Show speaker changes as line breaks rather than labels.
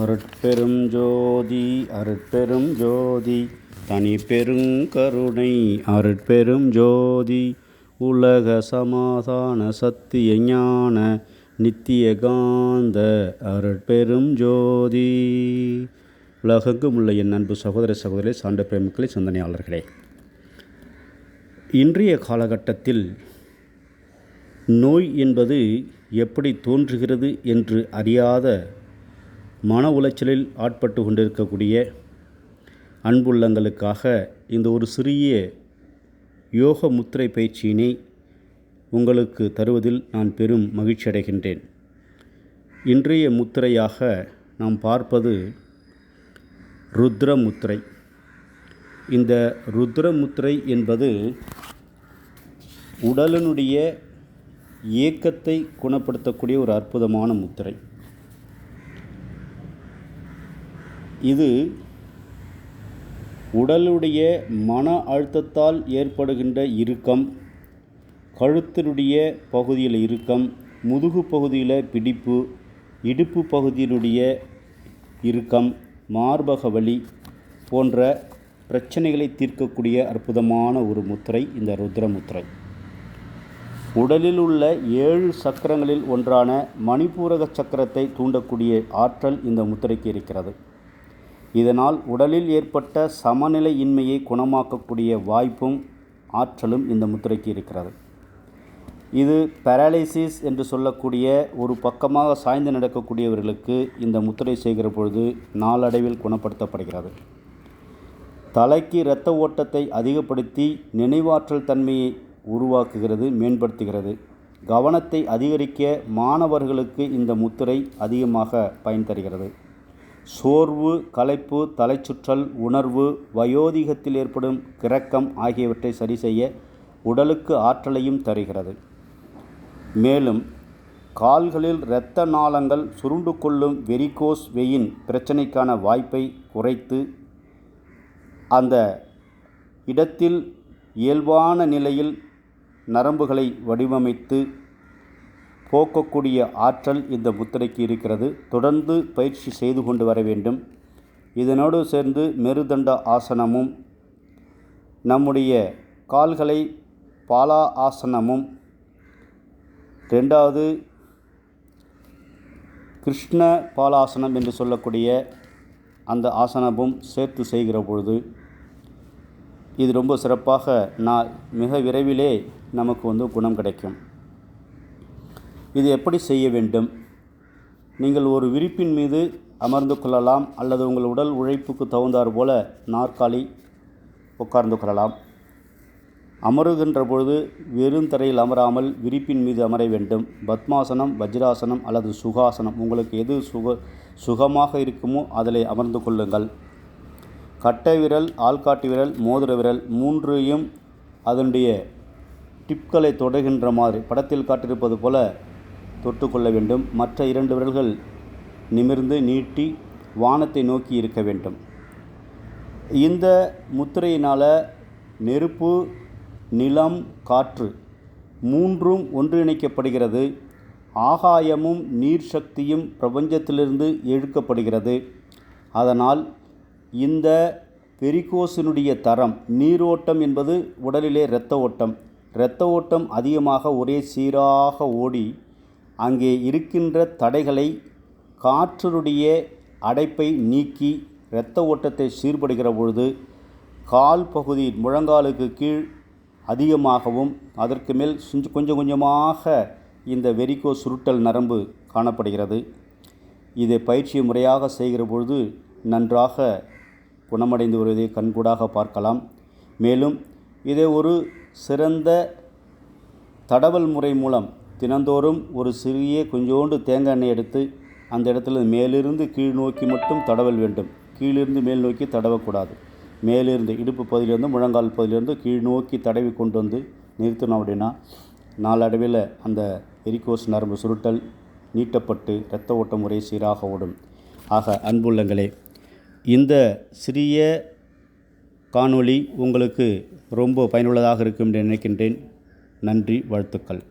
அருட்பெரும் ஜோதி அருட்பெரும் ஜோதி தனி பெருங்கருணை அருட்பெரும் ஜோதி உலக சமாதான சத்திய ஞான நித்திய காந்த அருட்பெரும் ஜோதி. உலகெங்கும் உள்ள என் அன்பு சகோதர சகோதரி சான்ற பிரேமிக்களை சிந்தனையாளர்களே. இன்றைய காலகட்டத்தில் நோய் என்பது எப்படி தோன்றுகிறது என்று அறியாத மன உளைச்சலில் ஆட்பட்டு கொண்டிருக்கக்கூடிய அன்புள்ளங்களுக்காக இந்த ஒரு சிறிய யோக முத்திரை பயிற்சியினை உங்களுக்கு தருவதில் நான் பெரும் மகிழ்ச்சி அடைகின்றேன். இன்றைய முத்திரையாக நாம் பார்ப்பது ருத்ர முத்திரை. இந்த ருத்ர முத்திரை என்பது உடலினுடைய இயக்கத்தை குணப்படுத்தக்கூடிய ஒரு அற்புதமான முத்திரை. இது உடலுடைய மன அழுத்தத்தால் ஏற்படுகின்ற இறுக்கம் கழுத்தினுடைய பகுதியில் இறுக்கம் முதுகு பகுதியில் பிடிப்பு இடுப்பு பகுதியினுடைய இறுக்கம் மார்பக வலி போன்ற பிரச்சனைகளை தீர்க்கக்கூடிய அற்புதமான ஒரு முத்திரை இந்த ருத்ர முத்திரை. உடலில் உள்ள ஏழு சக்கரங்களில் ஒன்றான மணிபூரக சக்கரத்தை தூண்டக்கூடிய ஆற்றல் இந்த முத்திரைக்கு இருக்கிறது. இதனால் உடலில் ஏற்பட்ட சமநிலையின்மையை குணமாக்கக்கூடிய வாய்ப்பும் ஆற்றலும் இந்த முத்திரைக்கு இருக்கிறது. இது பேரலைசிஸ் என்று சொல்லக்கூடிய ஒரு பக்கமாக சாய்ந்து நடக்கக்கூடியவர்களுக்கு இந்த முத்திரை செய்கிற பொழுது நாளடைவில் குணப்படுத்தப்படுகிறது. தலைக்கு இரத்த ஓட்டத்தை அதிகப்படுத்தி நினைவாற்றல் தன்மையை உருவாக்குகிறது மேம்படுத்துகிறது. கவனத்தை அதிகரிக்க மாணவர்களுக்கு இந்த முத்திரை அதிகமாக பயன் தருகிறது. சோர்வு களைப்பு தலைச்சுற்றல் உணர்வு வயோதிகத்தில் ஏற்படும் கிறக்கம் ஆகியவற்றை சரி செய்ய உடலுக்கு ஆற்றலையும் தருகிறது. மேலும் கால்களில் இரத்த நாளங்கள் சுருண்டு கொள்ளும் வெரிகோஸ் வெயின் பிரச்சனைக்கான வாய்ப்பை குறைத்து அந்த இடத்தில் இயல்பான நிலையில் நரம்புகளை வடிவமைத்து போக்கக்கூடிய ஆற்றல் இந்த முத்திரைக்கு இருக்கிறது. தொடர்ந்து பயிற்சி செய்து கொண்டு வர வேண்டும். இதனோடு சேர்ந்து மெருதண்ட ஆசனமும் நம்முடைய கால்களை பாலா ஆசனமும் ரெண்டாவது கிருஷ்ண பாலாசனம் என்று சொல்லக்கூடிய அந்த ஆசனமும் சேர்த்து செய்கிற பொழுது இது ரொம்ப சிறப்பாக நான் மிக விரைவிலே நமக்கு வந்து குணம் கிடைக்கும். இது எப்படி செய்ய வேண்டும்? நீங்கள் ஒரு விரிப்பின் மீது அமர்ந்து கொள்ளலாம் அல்லது உங்கள் உடல் உழைப்புக்கு தகுந்தாற் போல நாற்காலி உட்கார்ந்து கொள்ளலாம். அமருகின்ற பொழுது வெறும் தரையில் அமராமல் விரிப்பின் மீது அமர வேண்டும். பத்மாசனம் வஜ்ராசனம் அல்லது சுகாசனம் உங்களுக்கு எது சுக சுகமாக இருக்குமோ அதில் அமர்ந்து கொள்ளுங்கள். கட்டை விரல் ஆள்காட்டி விரல் மோதிர விரல் மூன்றையும் அதனுடைய டிப்களை தொடர்கின்ற மாதிரி படத்தில் காட்டியிருப்பது போல தொட்டுக்கொள்ள வேண்டும். மற்ற இரண்டு விரல்கள் நிமிர்ந்து நீட்டி வானத்தை நோக்கி இருக்க வேண்டும். இந்த முத்திரையினால் நெருப்பு நிலம் காற்று மூன்றும் ஒன்றிணைக்கப்படுகிறது. ஆகாயமும் நீர் சக்தியும் பிரபஞ்சத்திலிருந்து இழுக்கப்படுகிறது. அதனால் இந்த பெரிகோசினுடைய தரம் நீரோட்டம் என்பது உடலிலே இரத்த ஓட்டம். இரத்த ஓட்டம் அதிகமாக ஒரே சீராக ஓடி அங்கே இருக்கின்ற தடைகளை காற்றினுடைய அடைப்பை நீக்கி இரத்த ஓட்டத்தை சீர்படுகிற பொழுது கால் பகுதி முழங்காலுக்கு கீழ் அதிகமாகவும் அதற்கு மேல் கொஞ்சம் கொஞ்சமாக இந்த வெரிகோ சுருட்டல் நரம்பு காணப்படுகிறது. இதை பயிற்சி முறையாக செய்கிற பொழுது நன்றாக குணமடைந்து வருவதை கண்கூடாக பார்க்கலாம். மேலும் இதை ஒரு சிறந்த தடவல் முறை மூலம் தினந்தோறும் ஒரு சிறிய கொஞ்சோண்டு தேங்காய் எண்ணெய் எடுத்து அந்த இடத்துல மேலிருந்து கீழ் நோக்கி மட்டும் தடவல் வேண்டும். கீழிருந்து மேல் நோக்கி தடவக்கூடாது. மேலிருந்து இடுப்பு பகுதியிலிருந்து முழங்கால் பகுதியிலிருந்து கீழ் நோக்கி தடவி கொண்டு வந்து நிறுத்தணும் அப்படின்னா நாளடைவில் அந்த எரிகோஸ் நரம்பு சுருட்டல் நீட்டப்பட்டு இரத்த ஓட்ட முறை சீராக ஓடும். ஆக அன்புள்ளங்களே இந்த சிறிய காணொளி உங்களுக்கு ரொம்ப பயனுள்ளதாக இருக்கும் என்று நினைக்கின்றேன். நன்றி வாழ்த்துக்கள்.